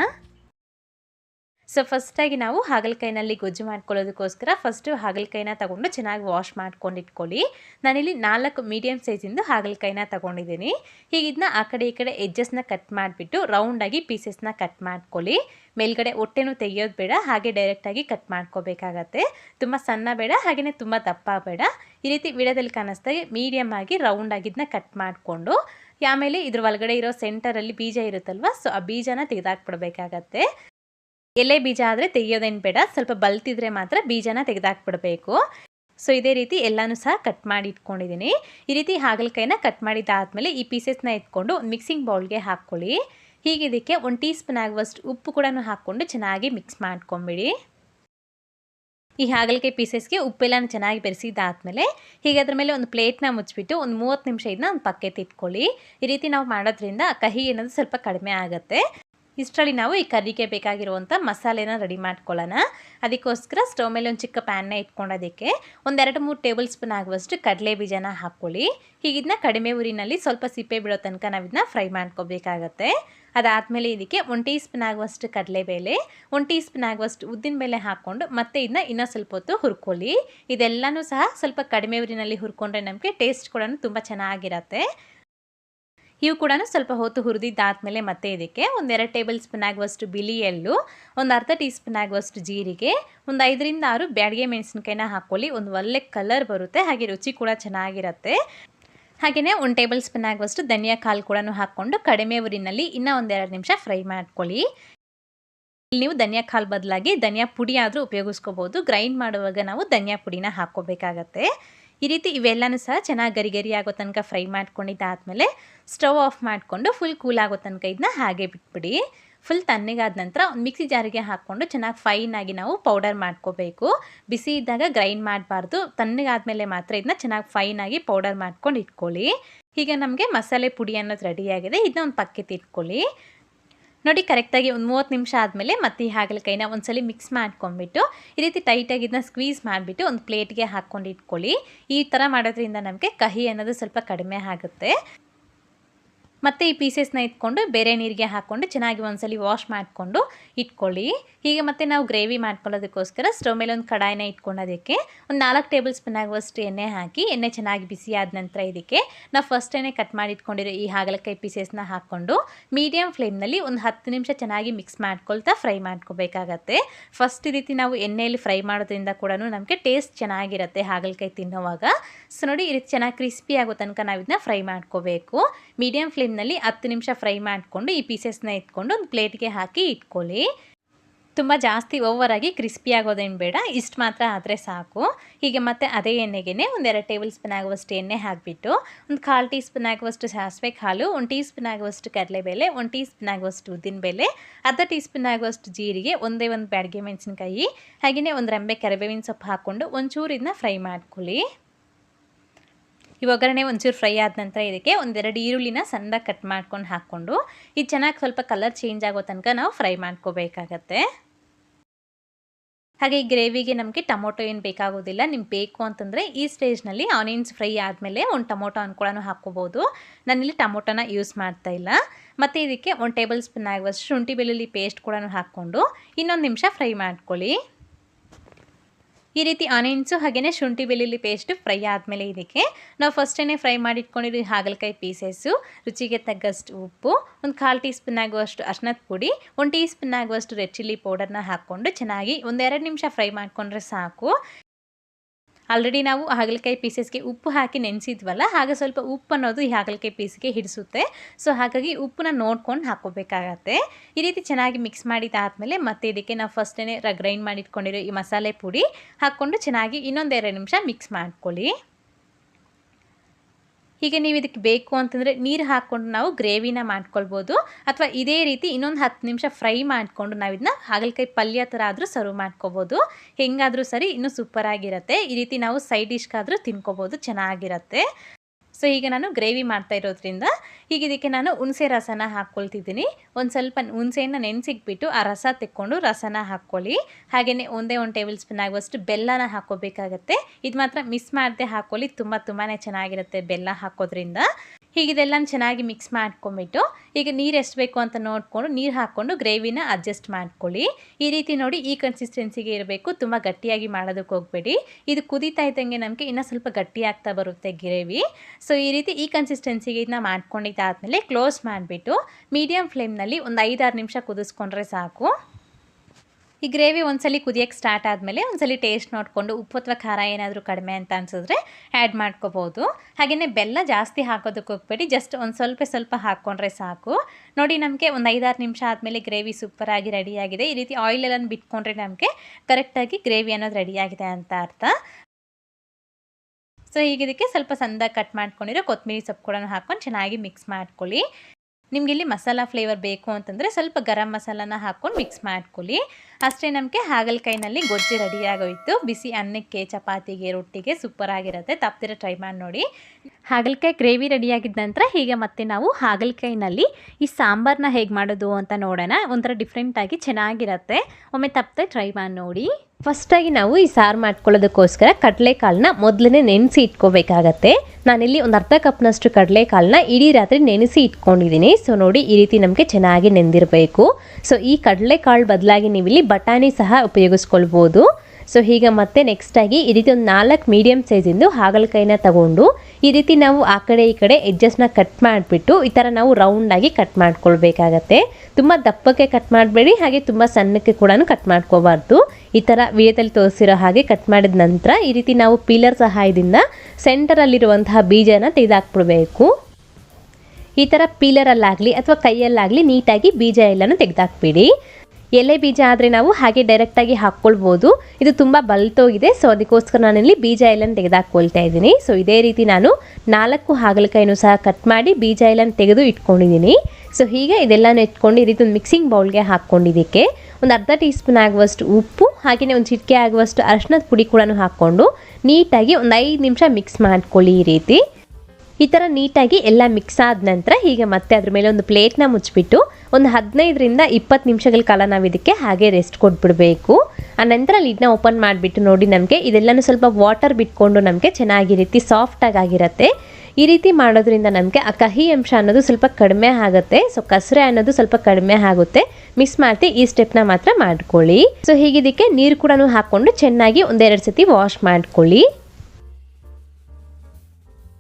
ಸೊ ಫಸ್ಟಾಗಿ ನಾವು ಹಾಗಲಕಾಯಿನಲ್ಲಿ ಗೊಜ್ಜು ಮಾಡ್ಕೊಳ್ಳೋದಕ್ಕೋಸ್ಕರ ಫಸ್ಟು ಹಾಗಲಕಾಯಿನ ತಗೊಂಡು ಚೆನ್ನಾಗಿ ವಾಶ್ ಮಾಡ್ಕೊಂಡು ಇಟ್ಕೊಳ್ಳಿ ನಾನಿಲ್ಲಿ ನಾಲ್ಕು ಮೀಡಿಯಮ್ ಸೈಜಿಂದು ಹಾಗಲಕಾಯಿನ ತೊಗೊಂಡಿದ್ದೀನಿ. ಹೀಗೆ ಇದನ್ನ ಆ ಕಡೆ ಈ ಕಡೆ ಎಜ್ಜಸ್ನ ಕಟ್ ಮಾಡಿಬಿಟ್ಟು ರೌಂಡಾಗಿ ಪೀಸಸ್ನ ಕಟ್ ಮಾಡ್ಕೊಳ್ಳಿ. ಮೇಲ್ಗಡೆ ಹೊಟ್ಟೆನೂ ತೆಗೆಯೋದು ಬೇಡ, ಹಾಗೆ ಡೈರೆಕ್ಟಾಗಿ ಕಟ್ ಮಾಡ್ಕೋಬೇಕಾಗತ್ತೆ. ತುಂಬ ಸಣ್ಣ ಬೇಡ ಹಾಗೆಯೇ ತುಂಬ ದಪ್ಪ ಬೇಡ. ಈ ರೀತಿ ವಿಡದಲ್ಲಿ ಕಾಣಿಸ್ತಾಗೆ ಮೀಡಿಯಮ್ ಆಗಿ ರೌಂಡಾಗಿದ್ದನ್ನ ಕಟ್ ಮಾಡಿಕೊಂಡು. ಆಮೇಲೆ ಇದ್ರ ಒಳಗಡೆ ಇರೋ ಸೆಂಟರಲ್ಲಿ ಬೀಜ ಇರುತ್ತಲ್ವ ಸೊ ಆ ಬೀಜನ ತೆಗೆದಾಕ್ಬಿಡ್ಬೇಕಾಗತ್ತೆ. ಎಲೆ ಬೀಜ ಆದರೆ ತೆಗೆಯೋದೇನು ಬೇಡ, ಸ್ವಲ್ಪ ಬಲ್ತಿದ್ರೆ ಮಾತ್ರ ಬೀಜನ ತೆಗೆದಾಕ್ಬಿಡಬೇಕು. ಸೊ ಇದೇ ರೀತಿ ಎಲ್ಲನೂ ಸಹ ಕಟ್ ಮಾಡಿ ಇಟ್ಕೊಂಡಿದ್ದೀನಿ ಈ ರೀತಿ ಹಾಗಲಕಾಯಿನ ಕಟ್ ಮಾಡಿದ್ದಾದಮೇಲೆ ಈ ಪೀಸಸ್ನ ಎತ್ಕೊಂಡು ಮಿಕ್ಸಿಂಗ್ ಬೌಲ್ಗೆ ಹಾಕ್ಕೊಳ್ಳಿ. ಹೀಗೆ ಇದಕ್ಕೆ ಒಂದು ಟೀ ಸ್ಪೂನ್ ಆಗುವಷ್ಟು ಉಪ್ಪು ಕೂಡ ಹಾಕ್ಕೊಂಡು ಚೆನ್ನಾಗಿ ಮಿಕ್ಸ್ ಮಾಡ್ಕೊಂಬಿಡಿ. ಈ ಹಾಗಲಕಾಯಿ ಪೀಸಸ್ಗೆ ಉಪ್ಪೆಲ್ಲ ಚೆನ್ನಾಗಿ ಬೆರೆಸಿದ್ದಾದಮೇಲೆ ಹೀಗೆ ಅದ್ರ ಮೇಲೆ ಒಂದು ಪ್ಲೇಟ್ನ ಮುಚ್ಚಿಬಿಟ್ಟು ಒಂದು ಮೂವತ್ತು ನಿಮಿಷ ಇದನ್ನ ಒಂದು ಪಕ್ಕೆ ತಿಟ್ಕೊಳ್ಳಿ ಈ ರೀತಿ ನಾವು ಮಾಡೋದ್ರಿಂದ ಕಹಿ ಅನ್ನೋದು ಸ್ವಲ್ಪ ಕಡಿಮೆ ಆಗುತ್ತೆ. ಇಷ್ಟರಲ್ಲಿ ನಾವು ಈ ಕರ್ರಿಗೆ ಬೇಕಾಗಿರುವಂಥ ಮಸಾಲೆನ ರೆಡಿ ಮಾಡ್ಕೊಳ್ಳೋಣ. ಅದಕ್ಕೋಸ್ಕರ ಸ್ಟವ್ ಮೇಲೆ ಒಂದು ಚಿಕ್ಕ ಪ್ಯಾನ್ನ ಇಟ್ಕೊಂಡೋದಕ್ಕೆ ಒಂದೆರಡು ಮೂರು ಟೇಬಲ್ ಸ್ಪೂನ್ ಆಗುವಷ್ಟು ಕಡಲೆ ಬೀಜನ ಹಾಕ್ಕೊಳ್ಳಿ. ಹೀಗಿದನ್ನ ಕಡಿಮೆ ಉರಿನಲ್ಲಿ ಸ್ವಲ್ಪ ಸಿಪ್ಪೆ ಬಿಡೋ ತನಕ ನಾವು ಇದನ್ನ ಫ್ರೈ ಮಾಡ್ಕೋಬೇಕಾಗತ್ತೆ. ಅದಾದಮೇಲೆ ಇದಕ್ಕೆ ಒಂದು ಟೀ ಸ್ಪೂನ್ ಆಗುವಷ್ಟು ಕಡಲೆಬೇಳೆ ಒಂದು ಟೀ ಸ್ಪೂನ್ ಆಗುವಷ್ಟು ಉದ್ದಿನ ಬೇಳೆ ಹಾಕ್ಕೊಂಡು ಮತ್ತೆ ಇದನ್ನ ಇನ್ನೂ ಸ್ವಲ್ಪ ಹೊತ್ತು ಹುರ್ಕೊಳ್ಳಿ. ಇದೆಲ್ಲನೂ ಸಹ ಸ್ವಲ್ಪ ಕಡಿಮೆ ಉರಿನಲ್ಲಿ ಹುರ್ಕೊಂಡ್ರೆ ನಮಗೆ ಟೇಸ್ಟ್ ಕೂಡ ತುಂಬ ಚೆನ್ನಾಗಿರತ್ತೆ. ಇವು ಕೂಡ ಸ್ವಲ್ಪ ಹೊತ್ತು ಹುರಿದಿದ್ದಾದಮೇಲೆ ಮತ್ತೆ ಇದಕ್ಕೆ ಒಂದೆರಡು ಟೇಬಲ್ ಸ್ಪೂನ್ ಆಗುವಷ್ಟು ಬಿಳಿ ಎಳ್ಳು ಒಂದು ಅರ್ಧ ಟೀ ಸ್ಪೂನ್ ಆಗುವಷ್ಟು ಜೀರಿಗೆ, ಒಂದು ಐದರಿಂದ ಆರು ಬ್ಯಾಡಿಗೆ ಮೆಣಸಿನ್ಕಾಯಿನ ಹಾಕ್ಕೊಳ್ಳಿ. ಒಂದು ಒಳ್ಳೆ ಕಲರ್ ಬರುತ್ತೆ, ಹಾಗೆ ರುಚಿ ಕೂಡ ಚೆನ್ನಾಗಿರುತ್ತೆ. ಹಾಗೆಯೇ ಒಂದು ಟೇಬಲ್ ಸ್ಪೂನ್ ಆಗುವಷ್ಟು ಧನಿಯಾ ಕಾಲು ಕೂಡ ಹಾಕ್ಕೊಂಡು ಕಡಿಮೆ ಉರಿನಲ್ಲಿ ಇನ್ನೂ ಒಂದೆರಡು ನಿಮಿಷ ಫ್ರೈ ಮಾಡ್ಕೊಳ್ಳಿ. ಇಲ್ಲಿ ನೀವು ಧನಿಯಾ ಕಾಲು ಬದಲಾಗಿ ಧನಿಯಾ ಪುಡಿ ಆದರೂ ಉಪಯೋಗಿಸ್ಕೋಬೋದು. ಗ್ರೈಂಡ್ ಮಾಡುವಾಗ ನಾವು ಧನಿಯಾ ಪುಡಿನ ಹಾಕ್ಕೋಬೇಕಾಗತ್ತೆ. ಈ ರೀತಿ ಇವೆಲ್ಲನೂ ಸಹ ಚೆನ್ನಾಗಿ ಗರಿ ಗರಿ ಆಗೋ ತನಕ ಫ್ರೈ ಮಾಡ್ಕೊಂಡಿದ್ದಾದಮೇಲೆ ಸ್ಟವ್ ಆಫ್ ಮಾಡಿಕೊಂಡು ಫುಲ್ ಕೂಲ್ ಆಗೋ ತನಕ ಇದನ್ನ ಹಾಗೆ ಬಿಟ್ಬಿಡಿ. ಫುಲ್ ತಣ್ಣಗಾದ ನಂತರ ಒಂದು ಮಿಕ್ಸಿ ಜಾರಿಗೆ ಹಾಕ್ಕೊಂಡು ಚೆನ್ನಾಗಿ ಫೈನಾಗಿ ನಾವು ಪೌಡರ್ ಮಾಡ್ಕೋಬೇಕು. ಬಿಸಿ ಇದ್ದಾಗ ಗ್ರೈಂಡ್ ಮಾಡಬಾರ್ದು. ತಣ್ಣಗಾದ್ಮೇಲೆ ಮಾತ್ರ ಇದನ್ನ ಚೆನ್ನಾಗಿ ಫೈನಾಗಿ ಪೌಡರ್ ಮಾಡ್ಕೊಂಡು ಇಟ್ಕೊಳ್ಳಿ. ಈಗ ನಮಗೆ ಮಸಾಲೆ ಪುಡಿ ಅನ್ನೋದು ರೆಡಿಯಾಗಿದೆ ಇದನ್ನ ಒಂದು ಪಕ್ಕಕ್ಕೆ ಇಟ್ಕೊಳ್ಳಿ. ನೋಡಿ ಕರೆಕ್ಟಾಗಿ ಒಂದು ಮೂವತ್ತು ನಿಮಿಷ ಆದಮೇಲೆ ಮತ್ತೆ ಈ ಹಾಗಲಕಾಯಿನ ಒಂದ್ಸಲಿ ಮಿಕ್ಸ್ ಮಾಡ್ಕೊಂಡ್ಬಿಟ್ಟು, ಈ ರೀತಿ ಟೈಟಾಗಿ ಇದನ್ನ ಸ್ಕ್ವೀಸ್ ಮಾಡಿಬಿಟ್ಟು ಒಂದು ಪ್ಲೇಟ್ಗೆ ಹಾಕ್ಕೊಂಡು ಇಟ್ಕೊಳ್ಳಿ. ಈ ಥರ ಮಾಡೋದ್ರಿಂದ ನಮಗೆ ಕಹಿ ಅನ್ನೋದು ಸ್ವಲ್ಪ ಕಡಿಮೆ ಆಗುತ್ತೆ. ಮತ್ತು ಈ ಪೀಸಸ್ನ ಇಟ್ಕೊಂಡು ಬೇರೆ ನೀರಿಗೆ ಹಾಕ್ಕೊಂಡು ಚೆನ್ನಾಗಿ ಒಂದ್ಸಲಿ ವಾಶ್ ಮಾಡಿಕೊಂಡು ಇಟ್ಕೊಳ್ಳಿ. ಹೀಗೆ ಮತ್ತೆ ನಾವು ಗ್ರೇವಿ ಮಾಡ್ಕೊಳ್ಳೋದಕ್ಕೋಸ್ಕರ ಸ್ಟವ್ ಮೇಲೆ ಒಂದು ಕಡಾಯಿನ ಇಟ್ಕೊಳ್ಳೋದಕ್ಕೆ ಒಂದು ನಾಲ್ಕು ಟೇಬಲ್ ಸ್ಪೂನ್ ಆಗುವಷ್ಟು ಎಣ್ಣೆ ಹಾಕಿ, ಎಣ್ಣೆ ಚೆನ್ನಾಗಿ ಬಿಸಿ ಆದ ನಂತರ ಇದಕ್ಕೆ ನಾವು ಫಸ್ಟ್ ಎಣ್ಣೆ ಕಟ್ ಮಾಡಿ ಇಟ್ಕೊಂಡಿರೋ ಈ ಹಾಗಲಕಾಯಿ ಪೀಸಸ್ನ ಹಾಕ್ಕೊಂಡು ಮೀಡಿಯಮ್ ಫ್ಲೇಮ್ನಲ್ಲಿ ಒಂದು ಹತ್ತು ನಿಮಿಷ ಚೆನ್ನಾಗಿ ಮಿಕ್ಸ್ ಮಾಡ್ಕೊಳ್ತಾ ಫ್ರೈ ಮಾಡ್ಕೋಬೇಕಾಗತ್ತೆ. ಫಸ್ಟ್ ಈ ರೀತಿ ನಾವು ಎಣ್ಣೆಯಲ್ಲಿ ಫ್ರೈ ಮಾಡೋದ್ರಿಂದ ಕೂಡ ನಮಗೆ ಟೇಸ್ಟ್ ಚೆನ್ನಾಗಿರುತ್ತೆ ಹಾಗಲಕಾಯಿ ತಿನ್ನೋವಾಗ. ಸೊ ನೋಡಿ ಈ ಚೆನ್ನಾಗಿ ಕ್ರಿಸ್ಪಿ ಆಗೋ ತನಕ ನಾವು ಇದನ್ನ ಫ್ರೈ ಮಾಡ್ಕೋಬೇಕು. ಮೀಡಿಯಮ್ ಫ್ಲೇಮ್ನಲ್ಲಿ ಹತ್ತು ನಿಮಿಷ ಫ್ರೈ ಮಾಡಿಕೊಂಡು, ಈ ಪೀಸಸ್ನ ಇಟ್ಕೊಂಡು ಒಂದು ಪ್ಲೇಟ್ಗೆ ಹಾಕಿ ಇಟ್ಕೊಳ್ಳಿ. ತುಂಬ ಜಾಸ್ತಿ ಓವರಾಗಿ ಕ್ರಿಸ್ಪಿ ಆಗೋದೇನು ಬೇಡ, ಇಷ್ಟು ಮಾತ್ರ ಆದರೆ ಸಾಕು. ಹೀಗೆ ಮತ್ತೆ ಅದೇ ಎಣ್ಣೆಗೆ ಒಂದೆರಡು ಟೇಬಲ್ ಸ್ಪೂನ್ ಆಗುವಷ್ಟು ಎಣ್ಣೆ ಹಾಕಿಬಿಟ್ಟು, ಒಂದು ಕಾಲು ಟೀ ಸ್ಪೂನ್ ಆಗುವಷ್ಟು ಸಾಸಿವೆ ಕಾಲು ಒಂದು ಟೀ ಸ್ಪೂನ್ ಆಗುವಷ್ಟು ಕಡಲೆಬೇಳೆ ಒಂದು ಟೀ ಸ್ಪೂನ್ ಆಗುವಷ್ಟು ಉದ್ದಿನಬೇಳೆ ಅರ್ಧ ಟೀ ಸ್ಪೂನ್ ಆಗುವಷ್ಟು ಜೀರಿಗೆ, ಒಂದೇ ಒಂದು ಬ್ಯಾಡಿಗೆ ಮೆಣಸಿನ್ಕಾಯಿ ಹಾಗೆಯೇ ಒಂದು ರೆಂಬೆ ಕರಿಬೇವಿನ ಸೊಪ್ಪು ಹಾಕ್ಕೊಂಡು ಒಂಚೂರು ಇದನ್ನ ಫ್ರೈ ಮಾಡ್ಕೊಳ್ಳಿ. ಈ ಒಗ್ಗರಣೆ ಒಂಚೂರು ಫ್ರೈ ಆದ ನಂತರ ಇದಕ್ಕೆ ಒಂದೆರಡು ಈರುಳ್ಳಿನ ಸಣ್ಣದಾಗಿ ಕಟ್ ಮಾಡ್ಕೊಂಡು ಹಾಕ್ಕೊಂಡು ಇದು ಚೆನ್ನಾಗಿ ಸ್ವಲ್ಪ ಕಲರ್ ಚೇಂಜ್ ಆಗೋ ತನಕ ನಾವು ಫ್ರೈ ಮಾಡ್ಕೋಬೇಕಾಗತ್ತೆ. ಹಾಗೆ ಈ ಗ್ರೇವಿಗೆ ನಮಗೆ ಟೊಮೊಟೊ ಏನು ಬೇಕಾಗೋದಿಲ್ಲ, ನಿಮ್ಗೆ ಬೇಕು ಅಂತಂದರೆ ಈ ಸ್ಟೇಜ್ನಲ್ಲಿ ಆನಿಯನ್ಸ್ ಫ್ರೈ ಆದಮೇಲೆ ಒಂದು ಟೊಮೊಟೊ ಅನ್ಕೊಳ್ಳೋ ಹಾಕ್ಕೋಬೋದು. ನಾನಿಲ್ಲಿ ಟೊಮೊಟೊನ ಯೂಸ್ ಮಾಡ್ತಾ ಇಲ್ಲ. ಮತ್ತು ಇದಕ್ಕೆ ಒಂದು ಟೇಬಲ್ ಸ್ಪೂನ್ ಆಗುವಷ್ಟು ಶುಂಠಿ ಬೆಳ್ಳುಳ್ಳಿ ಪೇಸ್ಟ್ ಕೂಡ ಹಾಕ್ಕೊಂಡು ಇನ್ನೊಂದು ನಿಮಿಷ ಫ್ರೈ ಮಾಡ್ಕೊಳ್ಳಿ. ಈ ರೀತಿ ಆನಿಯನ್ಸು ಹಾಗೆಯೇ ಶುಂಠಿ ಬೆಳ್ಳುಳ್ಳಿ ಪೇಸ್ಟ್ ಫ್ರೈ ಆದಮೇಲೆ ಇದಕ್ಕೆ ನಾವು ಫಸ್ಟೇ ಫ್ರೈ ಮಾಡಿಟ್ಕೊಂಡಿರೋ ಹಾಗಲಕಾಯಿ ಪೀಸಸ್ಸು ರುಚಿಗೆ ತಗ್ಗಷ್ಟು ಉಪ್ಪು, ಒಂದು ಕಾಲು ಟೀ ಸ್ಪೂನ್ ಆಗುವಷ್ಟು ಅರ್ಶನದ ಪುಡಿ, ಒಂದು ಟೀ ಸ್ಪೂನ್ ಆಗುವಷ್ಟು ರೆಡ್ ಚಿಲ್ಲಿ ಪೌಡರ್ನ ಹಾಕ್ಕೊಂಡು ಚೆನ್ನಾಗಿ ಒಂದೆರಡು ನಿಮಿಷ ಫ್ರೈ ಮಾಡಿಕೊಂಡ್ರೆ ಸಾಕು. ಆಲ್ರೆಡಿ ನಾವು ಹಾಗಲಕಾಯಿ ಪೀಸಸ್ಗೆ ಉಪ್ಪು ಹಾಕಿ ನೆನೆಸಿದ್ವಲ್ಲ, ಹಾಗೆ ಸ್ವಲ್ಪ ಉಪ್ಪು ಅನ್ನೋದು ಈ ಹಾಗಲಕಾಯಿ ಪೀಸ್ಗೆ ಹಿಡಿಸುತ್ತೆ. ಸೊ ಹಾಗಾಗಿ ಉಪ್ಪನ್ನ ನೋಡ್ಕೊಂಡು ಹಾಕೋಬೇಕಾಗತ್ತೆ ಈ ರೀತಿ ಚೆನ್ನಾಗಿ ಮಿಕ್ಸ್ ಮಾಡಿದಾದಮೇಲೆ ಮತ್ತೆ ಇದಕ್ಕೆ ನಾವು ಫಸ್ಟೇ ಗ್ರೈಂಡ್ ಮಾಡಿಟ್ಕೊಂಡಿರೋ ಈ ಮಸಾಲೆ ಪುಡಿ ಹಾಕ್ಕೊಂಡು ಚೆನ್ನಾಗಿ ಇನ್ನೊಂದೆರಡು ನಿಮಿಷ ಮಿಕ್ಸ್ ಮಾಡ್ಕೊಳ್ಳಿ. ಹೀಗೆ ನೀವು ಇದಕ್ಕೆ ಬೇಕು ಅಂತಂದರೆ ನೀರು ಹಾಕ್ಕೊಂಡು ನಾವು ಗ್ರೇವಿನ ಮಾಡ್ಕೊಳ್ಬೋದು. ಅಥವಾ ಇದೇ ರೀತಿ ಇನ್ನೊಂದು ಹತ್ತು ನಿಮಿಷ ಫ್ರೈ ಮಾಡಿಕೊಂಡು ನಾವು ಇದನ್ನ ಹಾಗಲಕಾಯಿ ಪಲ್ಯ ಥರ ಆದರೂ ಸರ್ವ್ ಮಾಡ್ಕೋಬೋದು. ಹೆಂಗಾದರೂ ಸರಿ ಇನ್ನೂ ಸೂಪರಾಗಿರುತ್ತೆ ಈ ರೀತಿ ನಾವು ಸೈಡ್ ಡಿಶ್ಗಾದರೂ ತಿನ್ಕೋಬೋದು. ಚೆನ್ನಾಗಿರುತ್ತೆ. ಸೊ ಈಗ ನಾನು ಗ್ರೇವಿ ಮಾಡ್ತಾ ಇರೋದ್ರಿಂದ ಈಗ ಇದಕ್ಕೆ ನಾನು ಹುಣಸೆ ರಸನ ಹಾಕ್ಕೊಳ್ತಿದ್ದೀನಿ. ಒಂದು ಸ್ವಲ್ಪ ಹುಣಸೆಯನ್ನು ನೆನೆಸಿಕ್ಬಿಟ್ಟು ಆ ರಸ ತೆಕ್ಕೊಂಡು ರಸನ ಹಾಕ್ಕೊಳ್ಳಿ. ಹಾಗೆಯೇ ಒಂದೇ ಒಂದು ಟೇಬಲ್ ಸ್ಪೂನ್ ಆಗುವಷ್ಟು ಬೆಲ್ಲನ ಹಾಕ್ಕೋಬೇಕಾಗತ್ತೆ. ಇದು ಮಾತ್ರ ಮಿಸ್ ಮಾಡದೆ ಹಾಕ್ಕೊಳ್ಳಿ. ತುಂಬ ತುಂಬಾ ಚೆನ್ನಾಗಿರುತ್ತೆ ಬೆಲ್ಲ ಹಾಕೋದ್ರಿಂದ. ಹೀಗಿದೆಲ್ಲ ಚೆನ್ನಾಗಿ ಮಿಕ್ಸ್ ಮಾಡ್ಕೊಂಬಿಟ್ಟು ಈಗ ನೀರು ಎಷ್ಟು ಬೇಕು ಅಂತ ನೋಡಿಕೊಂಡು ನೀರು ಹಾಕ್ಕೊಂಡು ಗ್ರೇವಿನ ಅಡ್ಜಸ್ಟ್ ಮಾಡ್ಕೊಳ್ಳಿ. ಈ ರೀತಿ ನೋಡಿ ಈ ಕನ್ಸಿಸ್ಟೆನ್ಸಿಗೆ ಇರಬೇಕು. ತುಂಬ ಗಟ್ಟಿಯಾಗಿ ಮಾಡೋದಕ್ಕೆ ಹೋಗಬೇಡಿ. ಇದು ಕುದೀತಾ ಇದ್ದಂಗೆ ನಮಗೆ ಇನ್ನೂ ಸ್ವಲ್ಪ ಗಟ್ಟಿ ಆಗ್ತಾ ಬರುತ್ತೆ ಗ್ರೇವಿ ಸೊ ಈ ರೀತಿ ಈ ಕನ್ಸಿಸ್ಟೆನ್ಸಿಗೆ ಇದನ್ನ ಮಾಡ್ಕೊಂಡಿದ್ದಾದಮೇಲೆ ಕ್ಲೋಸ್ ಮಾಡಿಬಿಟ್ಟು ಮೀಡಿಯಮ್ ಫ್ಲೇಮ್ನಲ್ಲಿ ಒಂದು ಐದಾರು ನಿಮಿಷ ಕುದಿಸ್ಕೊಂಡ್ರೆ ಸಾಕು. ಈ ಗ್ರೇವಿ ಒಂದ್ಸಲಿ ಕುದಿಯೋಕ್ಕೆ ಸ್ಟಾರ್ಟ್ ಆದಮೇಲೆ ಒಂದ್ಸಲಿ ಟೇಸ್ಟ್ ನೋಡಿಕೊಂಡು ಉಪ್ಪು ಅಥವಾ ಖಾರ ಏನಾದರೂ ಕಡಿಮೆ ಅಂತ ಅನ್ಸಿದ್ರೆ ಆ್ಯಡ್ ಮಾಡ್ಕೋಬೋದು. ಹಾಗೆಯೇ ಬೆಲ್ಲ ಜಾಸ್ತಿ ಹಾಕೋದಕ್ಕೆ ಹೋಗ್ಬೇಡಿ ಜಸ್ಟ್ ಒಂದು ಸ್ವಲ್ಪ ಸ್ವಲ್ಪ ಹಾಕ್ಕೊಂಡ್ರೆ ಸಾಕು. ನೋಡಿ ನಮಗೆ ಒಂದು ಐದಾರು ನಿಮಿಷ ಆದಮೇಲೆ ಗ್ರೇವಿ ಸೂಪರಾಗಿ ರೆಡಿಯಾಗಿದೆ ಈ ರೀತಿ ಆಯಿಲೆಲ್ಲ ಬಿಟ್ಕೊಂಡ್ರೆ ನಮಗೆ ಕರೆಕ್ಟಾಗಿ ಗ್ರೇವಿ ಅನ್ನೋದು ರೆಡಿಯಾಗಿದೆ ಅಂತ ಅರ್ಥ. ಸೊ ಈಗ ಇದಕ್ಕೆ ಸ್ವಲ್ಪ ಸಂದ ಕಟ್ ಮಾಡ್ಕೊಂಡಿರೋ ಕೊತ್ತಂಬರಿ ಸೊಪ್ಪು ಕೂಡ ಹಾಕ್ಕೊಂಡು ಚೆನ್ನಾಗಿ ಮಿಕ್ಸ್ ಮಾಡ್ಕೊಳ್ಳಿ. ನಿಮ್ಗೆ ಇಲ್ಲಿ ಮಸಾಲ ಫ್ಲೇವರ್ ಬೇಕು ಅಂತಂದರೆ ಸ್ವಲ್ಪ ಗರಂ ಮಸಾಲಾನ ಹಾಕ್ಕೊಂಡು ಮಿಕ್ಸ್ ಮಾಡ್ಕೊಳ್ಳಿ. ಅಷ್ಟೇ ನಮಗೆ ಹಾಗಲಕಾಯಿನಲ್ಲಿ ಗೊಜ್ಜು ರೆಡಿ ಆಗೋಯ್ತು. ಬಿಸಿ ಅನ್ನಕ್ಕೆ, ಚಪಾತಿಗೆ, ರೊಟ್ಟಿಗೆ ಸೂಪರ್ ಆಗಿರುತ್ತೆ. ತಪ್ಪದಿರ ಟ್ರೈ ಮಾಡಿ ನೋಡಿ. ಹಾಗಲಕಾಯಿ ಗ್ರೇವಿ ರೆಡಿಯಾಗಿದ್ದ ನಂತರ ಹೀಗೆ ಮತ್ತೆ ನಾವು ಹಾಗಲಕಾಯಿನಲ್ಲಿ ಈ ಸಾಂಬಾರನ್ನ ಹೇಗೆ ಮಾಡೋದು ಅಂತ ನೋಡೋಣ. ಒಂಥರ ಡಿಫ್ರೆಂಟಾಗಿ ಚೆನ್ನಾಗಿರುತ್ತೆ. ಒಮ್ಮೆ ತಪ್ಪದೆ ಟ್ರೈ ಮಾಡಿ ನೋಡಿ. ಫಸ್ಟಾಗಿ ನಾವು ಈ ಸಾರು ಮಾಡ್ಕೊಳ್ಳೋದಕ್ಕೋಸ್ಕರ ಕಡಲೆಕಾಳನ್ನ ಮೊದಲನೇ ನೆನೆಸಿ ಇಟ್ಕೋಬೇಕಾಗತ್ತೆ. ನಾನಿಲ್ಲಿ ಒಂದು ಅರ್ಧ ಕಪ್ನಷ್ಟು ಕಡಲೆಕಾಳನ್ನ ಇಡೀ ರಾತ್ರಿ ನೆನೆಸಿ ಇಟ್ಕೊಂಡಿದ್ದೀನಿ. ಸೊ ನೋಡಿ ಈ ರೀತಿ ನಮಗೆ ಚೆನ್ನಾಗಿ ನೆಂದಿರಬೇಕು. ಸೊ ಈ ಕಡಲೆಕಾಳು ಬದಲಾಗಿ ನೀವಿಲ್ಲಿ ಬಟಾಣಿ ಸಹ ಉಪಯೋಗಿಸ್ಕೊಳ್ಬೋದು. ಸೊ ಹೀಗೆ ಮತ್ತೆ ನೆಕ್ಸ್ಟಾಗಿ ಈ ರೀತಿ ಒಂದು ನಾಲ್ಕು ಮೀಡಿಯಮ್ ಸೈಜಿಂದು ಹಾಗಲಕಾಯಿನ ತಗೊಂಡು ಈ ರೀತಿ ನಾವು ಆ ಕಡೆ ಈ ಕಡೆ ಎಡ್ಜಸ್ಟ್ನ ಕಟ್ ಮಾಡಿಬಿಟ್ಟು ಈ ಥರ ನಾವು ರೌಂಡಾಗಿ ಕಟ್ ಮಾಡ್ಕೊಳ್ಬೇಕಾಗತ್ತೆ. ತುಂಬ ದಪ್ಪಕ್ಕೆ ಕಟ್ ಮಾಡಬೇಡಿ, ಹಾಗೆ ತುಂಬ ಸಣ್ಣಕ್ಕೆ ಕೂಡ ಕಟ್ ಮಾಡ್ಕೋಬಾರ್ದು. ಈ ಥರ ವಿಡಿಯೋದಲ್ಲಿ ತೋರಿಸಿರೋ ಹಾಗೆ ಕಟ್ ಮಾಡಿದ ನಂತರ ಈ ರೀತಿ ನಾವು ಪೀಲರ್ ಸಹಾಯದಿಂದ ಸೆಂಟರಲ್ಲಿರುವಂತಹ ಬೀಜನ ತೆಗೆದಾಕ್ಬಿಡ್ಬೇಕು. ಈ ಥರ ಪೀಲರಲ್ಲಾಗಲಿ ಅಥವಾ ಕೈಯಲ್ಲಾಗಲಿ ನೀಟಾಗಿ ಬೀಜ ಎಲ್ಲನೂ ತೆಗೆದಾಕ್ಬಿಡಿ. ಎಲೆ ಬೀಜ ಆದರೆ ನಾವು ಹಾಗೆ ಡೈರೆಕ್ಟಾಗಿ ಹಾಕ್ಕೊಳ್ಬೋದು. ಇದು ತುಂಬ ಬಲ್ತೋಗಿದೆ ಸೊ ಅದಕ್ಕೋಸ್ಕರ ನಾನಿಲ್ಲಿ ಬೀಜ ಎಲ್ಲನ ತೆಗೆದಾಕೊಳ್ತಾ ಇದ್ದೀನಿ. ಸೊ ಇದೇ ರೀತಿ ನಾನು ನಾಲ್ಕು ಹಾಗಲಕಾಯಿನೂ ಸಹ ಕಟ್ ಮಾಡಿ ಬೀಜ ಎಲ್ಲನ ತೆಗೆದು ಇಟ್ಕೊಂಡಿದ್ದೀನಿ. ಸೊ ಹೀಗೆ ಇದೆಲ್ಲನೂ ಇಟ್ಕೊಂಡು ಈ ರೀತಿ ಒಂದು ಮಿಕ್ಸಿಂಗ್ ಬೌಲ್ಗೆ ಹಾಕ್ಕೊಂಡಿದ್ದಕ್ಕೆ ಒಂದು ಅರ್ಧ ಟೀ ಸ್ಪೂನ್ ಆಗುವಷ್ಟು ಉಪ್ಪು ಹಾಗೆಯೇ ಒಂದು ಚಿಟಿಕೆ ಆಗುವಷ್ಟು ಅರಶಿನದ ಪುಡಿ ಕೂಡ ಹಾಕ್ಕೊಂಡು ನೀಟಾಗಿ ಒಂದು ಐದು ನಿಮಿಷ ಮಿಕ್ಸ್ ಮಾಡ್ಕೊಳ್ಳಿ ಈ ರೀತಿ. ಈ ಥರ ನೀಟಾಗಿ ಎಲ್ಲ ಮಿಕ್ಸ್ ಆದ ನಂತರ ಹೀಗೆ ಮತ್ತೆ ಅದ್ರ ಮೇಲೆ ಒಂದು ಪ್ಲೇಟ್ನ ಮುಚ್ಚಿಬಿಟ್ಟು ಒಂದು ಹದಿನೈದರಿಂದ ಇಪ್ಪತ್ತು ನಿಮಿಷಗಳ ಕಾಲ ನಾವು ಇದಕ್ಕೆ ಹಾಗೆ ರೆಸ್ಟ್ ಕೊಟ್ಬಿಡಬೇಕು. ಆ ನಂತರ ಲಿಡ್ನ ಓಪನ್ ಮಾಡಿಬಿಟ್ಟು ನೋಡಿ ನಮಗೆ ಇದೆಲ್ಲನೂ ಸ್ವಲ್ಪ ವಾಟರ್ ಬಿಟ್ಕೊಂಡು ನಮಗೆ ಚೆನ್ನಾಗಿ ರೀತಿ ಸಾಫ್ಟಾಗಿ ಆಗಿರುತ್ತೆ. ಈ ರೀತಿ ಮಾಡೋದ್ರಿಂದ ನಮಗೆ ಆ ಕಹಿ ಅಂಶ ಅನ್ನೋದು ಸ್ವಲ್ಪ ಕಡಿಮೆ ಆಗುತ್ತೆ. ಸೊ ಕಸರೆ ಅನ್ನೋದು ಸ್ವಲ್ಪ ಕಡಿಮೆ ಆಗುತ್ತೆ. ಮಿಸ್ ಮಾಡ್ತಿ ಈ ಸ್ಟೆಪ್ನ ಮಾತ್ರ ಮಾಡ್ಕೊಳ್ಳಿ. ಸೊ ಹೀಗಿದಕ್ಕೆ ನೀರು ಕೂಡ ಹಾಕ್ಕೊಂಡು ಚೆನ್ನಾಗಿ ಒಂದೆರಡು ಸತಿ ವಾಶ್ ಮಾಡ್ಕೊಳ್ಳಿ.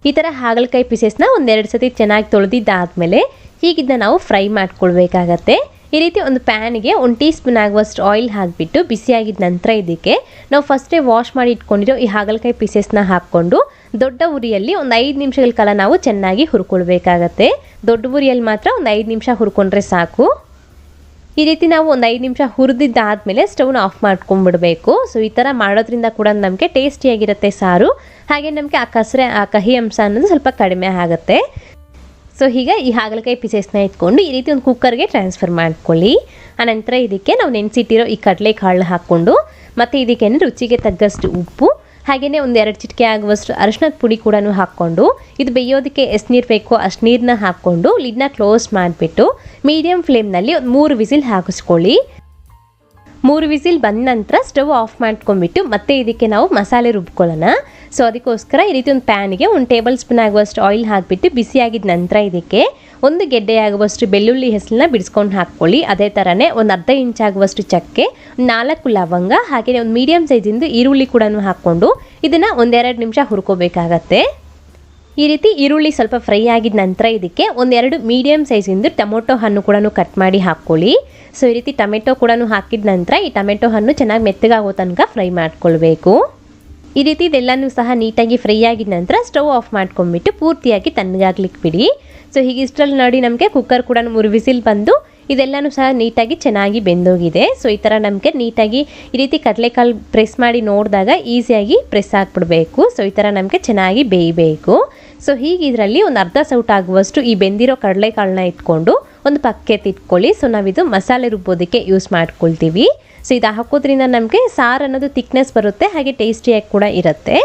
ಈ ಥರ ಹಾಗಲಕಾಯಿ ಪೀಸಸ್ನ ಒಂದೆರಡು ಸತಿ ಚೆನ್ನಾಗಿ ತೊಳೆದಿದ್ದಾದಮೇಲೆ ಹೀಗಿದ್ದ ನಾವು ಫ್ರೈ ಮಾಡ್ಕೊಳ್ಬೇಕಾಗತ್ತೆ. ಈ ರೀತಿ ಒಂದು ಪ್ಯಾನಿಗೆ ಒಂದು ಟೀ ಸ್ಪೂನ್ ಆಗುವಷ್ಟು ಆಯಿಲ್ ಹಾಕಿಬಿಟ್ಟು ಬಿಸಿಯಾಗಿದ್ದ ನಂತರ ಇದಕ್ಕೆ ನಾವು ಫಸ್ಟೇ ವಾಶ್ ಮಾಡಿ ಇಟ್ಕೊಂಡಿರೋ ಈ ಹಾಗಲಕಾಯಿ ಪೀಸಸ್ನ ಹಾಕ್ಕೊಂಡು ದೊಡ್ಡ ಉರಿಯಲ್ಲಿ ಒಂದು ಐದು ನಿಮಿಷಗಳ ಕಾಲ ನಾವು ಚೆನ್ನಾಗಿ ಹುರ್ಕೊಳ್ಬೇಕಾಗತ್ತೆ. ದೊಡ್ಡ ಉರಿಯಲ್ಲಿ ಮಾತ್ರ ಒಂದು ಐದು ನಿಮಿಷ ಹುರ್ಕೊಂಡ್ರೆ ಸಾಕು. ಈ ರೀತಿ ನಾವು ಒಂದು ಐದು ನಿಮಿಷ ಹುರಿದಿದ್ದಾದಮೇಲೆ ಸ್ಟವ್ನ ಆಫ್ ಮಾಡ್ಕೊಂಡ್ಬಿಡಬೇಕು. ಸೊ ಈ ಥರ ಮಾಡೋದ್ರಿಂದ ಕೂಡ ನಮಗೆ ಟೇಸ್ಟಿಯಾಗಿರುತ್ತೆ ಸಾರು. ಹಾಗೆ ನಮಗೆ ಆ ಕಸರೆ, ಆ ಕಹಿ ಅಂಶ ಅನ್ನೋದು ಸ್ವಲ್ಪ ಕಡಿಮೆ ಆಗುತ್ತೆ. ಸೊ ಈಗ ಈ ಹಾಗಲಕಾಯಿ ಪೀಸಸ್ನ ಇಟ್ಕೊಂಡು ಈ ರೀತಿ ಒಂದು ಕುಕ್ಕರ್ಗೆ ಟ್ರಾನ್ಸ್ಫರ್ ಮಾಡ್ಕೊಳ್ಳಿ. ಆನಂತರ ಇದಕ್ಕೆ ನಾವು ನೆನೆಸಿಟ್ಟಿರೋ ಈ ಕಡಲೆ ಕಾಳು ಹಾಕ್ಕೊಂಡು, ಮತ್ತು ಇದಕ್ಕೆ ರುಚಿಗೆ ತಗ್ಗಷ್ಟು ಉಪ್ಪು ಹಾಗೆಯೇ ಒಂದು ಎರಡು ಚಿಟಿಕೆ ಆಗುವಷ್ಟು ಅರಿಶಿನದ ಪುಡಿ ಕೂಡ ಹಾಕ್ಕೊಂಡು, ಇದು ಬೇಯೋದಕ್ಕೆ ಎಷ್ಟು ನೀರು ಬೇಕೋ ಅಷ್ಟು ನೀರನ್ನ ಹಾಕ್ಕೊಂಡು ಲಿಡ್ನ ಕ್ಲೋಸ್ ಮಾಡಿಬಿಟ್ಟು ಮೀಡಿಯಂ ಫ್ಲೇಮ್ನಲ್ಲಿ ಒಂದು ಮೂರು ವಿಸಿಲ್ ಹಾಕಿಸ್ಕೊಳ್ಳಿ. ಮೂರು ವಿಸಿಲ್ ಬಂದ ನಂತರ ಸ್ಟವ್ ಆಫ್ ಮಾಡ್ಕೊಂಡ್ಬಿಟ್ಟು ಮತ್ತೆ ಇದಕ್ಕೆ ನಾವು ಮಸಾಲೆ ರುಬ್ಕೊಳ್ಳೋಣ. ಸೊ ಅದಕ್ಕೋಸ್ಕರ ಈ ರೀತಿ ಒಂದು ಪ್ಯಾನಿಗೆ ಒಂದು ಟೇಬಲ್ ಸ್ಪೂನ್ ಆಗುವಷ್ಟು ಆಯಿಲ್ ಹಾಕಿಬಿಟ್ಟು ಬಿಸಿಯಾಗಿದ್ದ ನಂತರ ಇದಕ್ಕೆ ಒಂದು ಗೆಡ್ಡೆ ಆಗುವಷ್ಟು ಬೆಳ್ಳುಳ್ಳಿ ಹೆಸರನ್ನ ಬಿಡಿಸ್ಕೊಂಡು ಹಾಕ್ಕೊಳ್ಳಿ. ಅದೇ ಥರನೇ ಒಂದು ಅರ್ಧ ಇಂಚ್ ಆಗುವಷ್ಟು ಚಕ್ಕೆ ನಾಲ್ಕು ಲವಂಗ ಹಾಗೆಯೇ ಒಂದು ಮೀಡಿಯಮ್ ಸೈಜಿಂದು ಈರುಳ್ಳಿ ಕೂಡ ಹಾಕ್ಕೊಂಡು ಇದನ್ನು ಒಂದೆರಡು ನಿಮಿಷ ಹುರ್ಕೋಬೇಕಾಗತ್ತೆ. ಈ ರೀತಿ ಈರುಳ್ಳಿ ಸ್ವಲ್ಪ ಫ್ರೈ ಆಗಿದ ನಂತರ ಇದಕ್ಕೆ ಒಂದೆರಡು ಮೀಡಿಯಮ್ ಸೈಜಿಂದು ಟೊಮೊಟೊ ಹಣ್ಣು ಕೂಡ ಕಟ್ ಮಾಡಿ ಹಾಕ್ಕೊಳ್ಳಿ. ಸೊ ಈ ರೀತಿ ಟೊಮೆಟೊ ಕೂಡ ಹಾಕಿದ ನಂತರ ಈ ಟೊಮೆಟೊ ಹಣ್ಣು ಚೆನ್ನಾಗಿ ಮೆತ್ತಗಾಗೋ ತನಕ ಫ್ರೈ ಮಾಡ್ಕೊಳ್ಬೇಕು. ಈ ರೀತಿ ಇದೆಲ್ಲನೂ ಸಹ ನೀಟಾಗಿ ಫ್ರೈ ಆಗಿದ ನಂತರ ಸ್ಟವ್ ಆಫ್ ಮಾಡ್ಕೊಂಡ್ಬಿಟ್ಟು ಪೂರ್ತಿಯಾಗಿ ತಣ್ಣಗಾಗ್ಲಿಕ್ಕೆ ಬಿಡಿ. ಸೊ, ಹೀಗೆ ಇಷ್ಟರಲ್ಲಿ ನೋಡಿ ನಮಗೆ ಕುಕ್ಕರ್ ಕೂಡ ಮೂರು ವಿಸಿಲ್ ಬಂದು ಇದೆಲ್ಲನೂ ಸಹ ನೀಟಾಗಿ ಚೆನ್ನಾಗಿ ಬೆಂದೋಗಿದೆ. ಸೊ, ಈ ಥರ ನಮಗೆ ನೀಟಾಗಿ ಈ ರೀತಿ ಕಡಲೆಕಾಳು ಪ್ರೆಸ್ ಮಾಡಿ ನೋಡಿದಾಗ ಈಸಿಯಾಗಿ ಪ್ರೆಸ್ ಹಾಕ್ಬಿಡ್ಬೇಕು ಸೊ, ಈ ಥರ ನಮಗೆ ಚೆನ್ನಾಗಿ ಬೇಯಬೇಕು. ಸೊ, ಹೀಗೆ ಇದರಲ್ಲಿ ಒಂದು ಅರ್ಧ ಸೌಟ್ ಆಗುವಷ್ಟು ಈ ಬೆಂದಿರೋ ಕಡಲೆಕಾಳನ್ನ ಇಟ್ಕೊಂಡು ಒಂದು ಪಕ್ಕೆ ತಿಟ್ಕೊಳ್ಳಿ ಸೊ, ನಾವಿದು ಮಸಾಲೆ ರುಬ್ಬೋದಕ್ಕೆ ಯೂಸ್ ಮಾಡ್ಕೊಳ್ತೀವಿ. ಸೊ ಇದು ಹಾಕೋದ್ರಿಂದ ನಮಗೆ ಸಾರು ಅನ್ನೋದು ತಿಕ್ನೆಸ್ ಬರುತ್ತೆ, ಹಾಗೆ ಟೇಸ್ಟಿಯಾಗಿ ಕೂಡ ಇರುತ್ತೆ.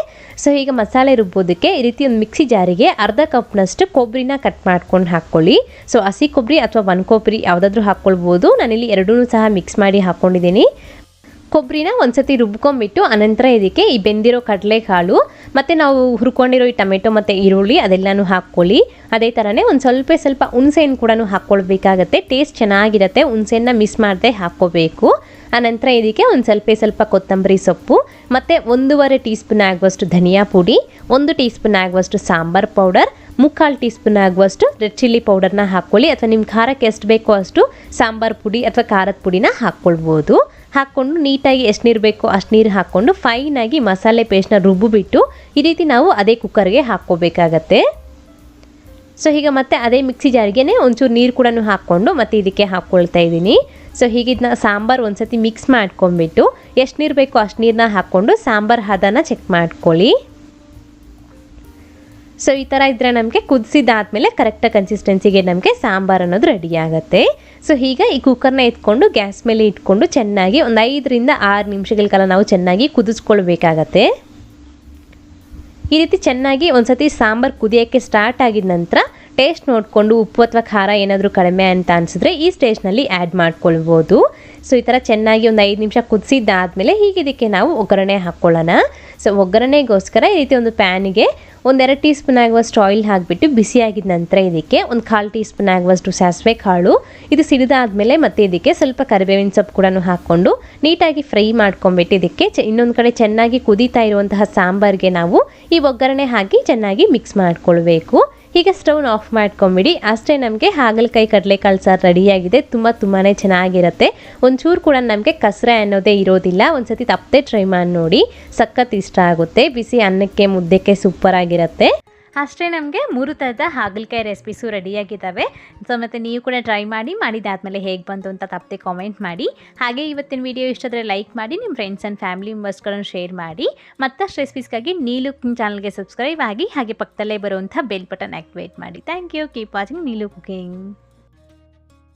ಸೊ ಈಗ ಮಸಾಲೆ ರುಬ್ಬೋದಕ್ಕೆ ಈ ರೀತಿ ಒಂದು ಮಿಕ್ಸಿ ಜಾರಿಗೆ ಅರ್ಧ ಕಪ್ನಷ್ಟು ಕೊಬ್ಬರಿನ ಕಟ್ ಮಾಡ್ಕೊಂಡು ಹಾಕ್ಕೊಳ್ಳಿ ಸೊ ಹಸಿ ಕೊಬ್ಬರಿ ಅಥವಾ ಒಣ ಕೊಬ್ಬರಿ ಯಾವುದಾದ್ರೂ ಹಾಕ್ಕೊಳ್ಬೋದು ನಾನಿಲ್ಲಿ ಎರಡೂ ಸಹ ಮಿಕ್ಸ್ ಮಾಡಿ ಹಾಕ್ಕೊಂಡಿದ್ದೀನಿ ಕೊಬ್ಬರಿನ ಒಂದ್ಸತಿ ರುಬ್ಕೊಂಬಿಟ್ಟು ಅನಂತರ ಇದಕ್ಕೆ ಈ ಬೆಂದಿರೋ ಕಡಲೆಕಾಳು, ಮತ್ತು ನಾವು ಹುರ್ಕೊಂಡಿರೋ ಈ ಟೊಮೆಟೊ ಮತ್ತು ಈರುಳ್ಳಿ ಅದೆಲ್ಲನೂ ಹಾಕ್ಕೊಳ್ಳಿ. ಅದೇ ಥರನೇ ಒಂದು ಸ್ವಲ್ಪ ಸ್ವಲ್ಪ ಹುಣಸೆಹಣ್ಣು ಕೂಡ ಹಾಕ್ಕೊಳ್ಬೇಕಾಗತ್ತೆ. ಟೇಸ್ಟ್ ಚೆನ್ನಾಗಿರುತ್ತೆ ಹುಣಸೆಹಣ್ಣ ಮಿಸ್ ಮಾಡದೆ ಹಾಕ್ಕೋಬೇಕು. ಆನಂತರ ಇದಕ್ಕೆ ಒಂದು ಸ್ವಲ್ಪ ಸ್ವಲ್ಪ ಕೊತ್ತಂಬರಿ ಸೊಪ್ಪು, ಮತ್ತು ಒಂದೂವರೆ ಟೀ ಸ್ಪೂನ್ ಆಗುವಷ್ಟು ಧನಿಯಾ ಪುಡಿ, ಒಂದು ಟೀ ಸ್ಪೂನ್ ಆಗುವಷ್ಟು ಸಾಂಬಾರ್ ಪೌಡರ್, ಮುಕ್ಕಾಲು ಟೀ ಸ್ಪೂನ್ ಆಗುವಷ್ಟು ರೆಡ್ ಚಿಲ್ಲಿ ಪೌಡರ್ನ ಹಾಕ್ಕೊಳ್ಳಿ ಅಥವಾ ನಿಮ್ಮ ಖಾರಕ್ಕೆ ಎಷ್ಟು ಬೇಕೋ ಅಷ್ಟು ಸಾಂಬಾರ್ ಪುಡಿ ಅಥವಾ ಖಾರದ ಪುಡಿನ ಹಾಕ್ಕೊಳ್ಬೋದು ಹಾಕ್ಕೊಂಡು ನೀಟಾಗಿ ಎಷ್ಟು ನೀರು ಬೇಕೋ ಅಷ್ಟು ನೀರು ಹಾಕ್ಕೊಂಡು ಫೈನಾಗಿ ಮಸಾಲೆ ಪೇಸ್ಟ್ನ ರುಬ್ಬಿಬಿಟ್ಟು ಈ ರೀತಿ ನಾವು ಅದೇ ಕುಕ್ಕರ್ಗೆ ಹಾಕ್ಕೋಬೇಕಾಗತ್ತೆ. ಸೊ ಈಗ ಮತ್ತೆ ಅದೇ ಮಿಕ್ಸಿ ಜಾರಿಗೆ ಒಂಚೂರು ನೀರು ಕೂಡ ಹಾಕ್ಕೊಂಡು ಮತ್ತೆ ಇದಕ್ಕೆ ಹಾಕ್ಕೊಳ್ತಾ ಇದ್ದೀನಿ. ಸೊ ಹೀಗಿದ್ನ ಸಾಂಬಾರು ಒಂದ್ಸತಿ ಮಿಕ್ಸ್ ಮಾಡ್ಕೊಂಡ್ಬಿಟ್ಟು ಎಷ್ಟು ನೀರು ಬೇಕೋ ಅಷ್ಟು ನೀರನ್ನ ಹಾಕ್ಕೊಂಡು ಸಾಂಬಾರು ಹದನ ಚೆಕ್ ಮಾಡ್ಕೊಳ್ಳಿ. ಸೊ ಈ ಥರ ಇದ್ದರೆ ನಮಗೆ ಕುದಿಸಿದಾದ್ಮೇಲೆ ಕರೆಕ್ಟಾಗಿ ಕನ್ಸಿಸ್ಟೆನ್ಸಿಗೆ ನಮಗೆ ಸಾಂಬಾರು ಅನ್ನೋದು ರೆಡಿ ಆಗುತ್ತೆ. ಸೊ ಈಗ ಈ ಕುಕ್ಕರ್ನ ಎತ್ಕೊಂಡು ಗ್ಯಾಸ್ ಮೇಲೆ ಇಟ್ಕೊಂಡು ಚೆನ್ನಾಗಿ ಒಂದು ಐದರಿಂದ ಆರು ನಿಮಿಷಗಳ ಕಾಲ ನಾವು ಚೆನ್ನಾಗಿ ಕುದಿಸ್ಕೊಳ್ಬೇಕಾಗತ್ತೆ. ಈ ರೀತಿ ಚೆನ್ನಾಗಿ ಒಂದ್ಸತಿ ಸಾಂಬಾರು ಕುದಿಯೋಕ್ಕೆ ಸ್ಟಾರ್ಟ್ ಆಗಿದ ನಂತರ ಟೇಸ್ಟ್ ನೋಡಿಕೊಂಡು ಉಪ್ಪು ಅಥವಾ ಖಾರ ಏನಾದರೂ ಕಡಿಮೆ ಅಂತ ಅನಿಸಿದ್ರೆ ಈ ಸ್ಟೇಜ್ನಲ್ಲಿ ಆ್ಯಡ್ ಮಾಡ್ಕೊಳ್ಬೋದು. ಸೊ ಈ ಥರ ಚೆನ್ನಾಗಿ ಒಂದು ಐದು ನಿಮಿಷ ಕುದಿಸಿದ್ದಾದಮೇಲೆ ಹೀಗೆ ಇದಕ್ಕೆ ನಾವು ಒಗ್ಗರಣೆ ಹಾಕ್ಕೊಳ್ಳೋಣ ಸೊ ಒಗ್ಗರಣೆಗೋಸ್ಕರ ಈ ರೀತಿ ಒಂದು ಪ್ಯಾನಿಗೆ ಒಂದೆರಡು ಟೀ ಸ್ಪೂನ್ ಆಗುವಷ್ಟು ಆಯಿಲ್ ಹಾಕಿಬಿಟ್ಟು ಬಿಸಿಯಾಗಿದ ನಂತರ ಇದಕ್ಕೆ ಒಂದು ಕಾಲು ಟೀ ಸ್ಪೂನ್ ಆಗುವಷ್ಟು ಸಾಸಿವೆ ಕಾಳು, ಇದು ಸಿಡಿದಾದ್ಮೇಲೆ ಮತ್ತೆ ಇದಕ್ಕೆ ಸ್ವಲ್ಪ ಕರಿಬೇವಿನ ಸೊಪ್ಪು ಕೂಡ ಹಾಕ್ಕೊಂಡು ನೀಟಾಗಿ ಫ್ರೈ ಮಾಡ್ಕೊಂಬಿಟ್ಟು ಇದಕ್ಕೆ ಇನ್ನೊಂದು ಕಡೆ ಚೆನ್ನಾಗಿ ಕುದೀತಾ ಇರುವಂತಹ ಸಾಂಬಾರಿಗೆ ನಾವು ಈ ಒಗ್ಗರಣೆ ಹಾಕಿ ಚೆನ್ನಾಗಿ ಮಿಕ್ಸ್ ಮಾಡ್ಕೊಳ್ಬೇಕು. ಈಗ ಸ್ಟವ್ನ ಆಫ್ ಮಾಡ್ಕೊಂಬಿಡಿ. ಅಷ್ಟೇ ನಮಗೆ ಹಾಗಲಕಾಯಿ ಕಡಲೆಕಾಳು ಸಾರು ರೆಡಿಯಾಗಿದೆ. ತುಂಬ ತುಂಬಾ ಚೆನ್ನಾಗಿರುತ್ತೆ. ಒಂಚೂರು ಕೂಡ ನಮಗೆ ಕಸರೆ ಅನ್ನೋದೇ ಇರೋದಿಲ್ಲ. ಒಂದ್ಸತಿ ತಪ್ಪದೆ ಟ್ರೈ ಮಾಡಿ ನೋಡಿ. ಸಖತ್ ಇಷ್ಟ ಆಗುತ್ತೆ. ಬಿಸಿ ಅನ್ನಕ್ಕೆ ಮುದ್ದೆಕ್ಕೆ ಸೂಪರ್ ಆಗಿರುತ್ತೆ. ಅಷ್ಟೇ ನಮಗೆ ಮೂರು ಥರದ ಹಾಗಲಕಾಯಿ ರೆಸಿಪೀಸು ರೆಡಿಯಾಗಿದ್ದಾವೆ ಸೊ ಮತ್ತು ನೀವು ಕೂಡ ಟ್ರೈ ಮಾಡಿ, ಮಾಡಿದಾದಮೇಲೆ ಹೇಗೆ ಬಂತು ಅಂತ ತಪ್ಪದೆ ಕಾಮೆಂಟ್ ಮಾಡಿ. ಹಾಗೆ ಇವತ್ತಿನ ವಿಡಿಯೋ ಇಷ್ಟಾದರೆ ಲೈಕ್ ಮಾಡಿ ನಿಮ್ಮ ಫ್ರೆಂಡ್ಸ್ ಆ್ಯಂಡ್ ಫ್ಯಾಮಿಲಿ ಮೆಂಬರ್ಸ್ಗಳನ್ನು ಶೇರ್ ಮಾಡಿ. ಮತ್ತಷ್ಟು ರೆಸಿಪೀಸ್ಗಾಗಿ ನೀಲು ಕುಕಿಂಗ್ ಚಾನಲ್ಗೆ ಸಬ್ಸ್ಕ್ರೈಬ್ ಆಗಿ, ಹಾಗೆ ಪಕ್ಕದಲ್ಲೇ ಬರುವಂಥ ಬೆಲ್ ಬಟನ್ ಆ್ಯಕ್ಟಿವೇಟ್ ಮಾಡಿ. Thank you keep watching Neelu cooking.